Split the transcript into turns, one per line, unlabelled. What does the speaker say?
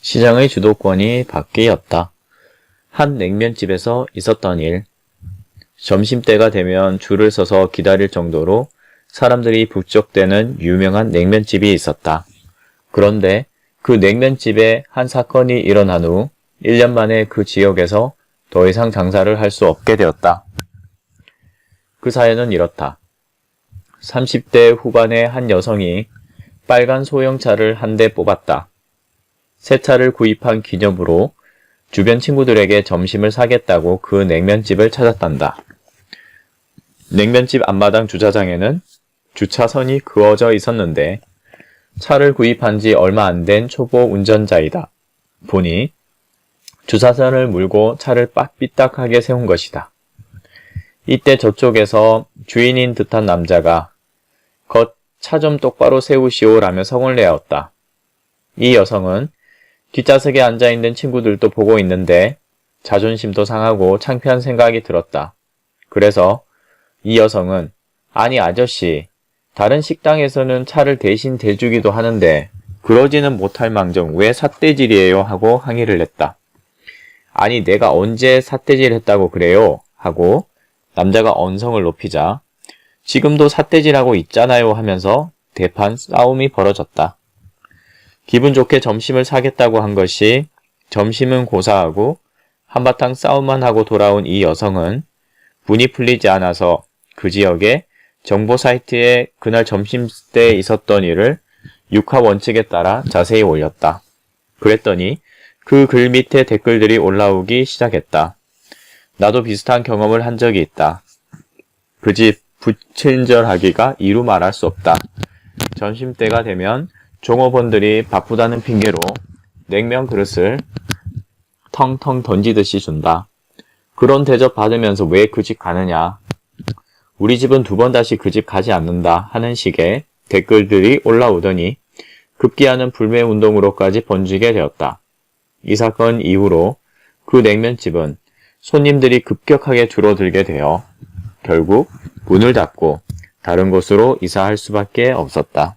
시장의 주도권이 바뀌었다. 한 냉면집에서 있었던 일. 점심때가 되면 줄을 서서 기다릴 정도로 사람들이 북적대는 유명한 냉면집이 있었다. 그런데 그 냉면집에 한 사건이 일어난 후 1년 만에 그 지역에서 더 이상 장사를 할 수 없게 되었다. 그 사연은 이렇다. 30대 후반의 한 여성이 빨간 소형차를 한 대 뽑았다. 새 차를 구입한 기념으로 주변 친구들에게 점심을 사겠다고 그 냉면집을 찾았단다. 냉면집 앞마당 주차장에는 주차선이 그어져 있었는데 차를 구입한 지 얼마 안 된 초보 운전자이다. 보니 주차선을 물고 차를 빡삐딱하게 세운 것이다. 이때 저쪽에서 주인인 듯한 남자가 겉 차 좀 똑바로 세우시오라며 성을 내었다. 이 여성은 뒷좌석에 앉아있는 친구들도 보고 있는데 자존심도 상하고 창피한 생각이 들었다. 그래서 이 여성은 아니 아저씨 다른 식당에서는 차를 대신 대주기도 하는데 그러지는 못할 망정 왜 삿대질이에요 하고 항의를 했다. 아니 내가 언제 삿대질 했다고 그래요 하고 남자가 언성을 높이자 지금도 삿대질하고 있잖아요 하면서 대판 싸움이 벌어졌다. 기분 좋게 점심을 사겠다고 한 것이 점심은 고사하고 한바탕 싸움만 하고 돌아온 이 여성은 분이 풀리지 않아서 그 지역에 정보 사이트에 그날 점심 때 있었던 일을 육하 원칙에 따라 자세히 올렸다. 그랬더니 그 글 밑에 댓글들이 올라오기 시작했다. 나도 비슷한 경험을 한 적이 있다. 그 집 부친절하기가 이루 말할 수 없다. 점심 때가 되면 종업원들이 바쁘다는 핑계로 냉면 그릇을 텅텅 던지듯이 준다. 그런 대접 받으면서 왜 그 집 가느냐? 우리 집은 두 번 다시 그 집 가지 않는다 하는 식의 댓글들이 올라오더니 급기야는 불매 운동으로까지 번지게 되었다. 이 사건 이후로 그 냉면집은 손님들이 급격하게 줄어들게 되어 결국 문을 닫고 다른 곳으로 이사할 수밖에 없었다.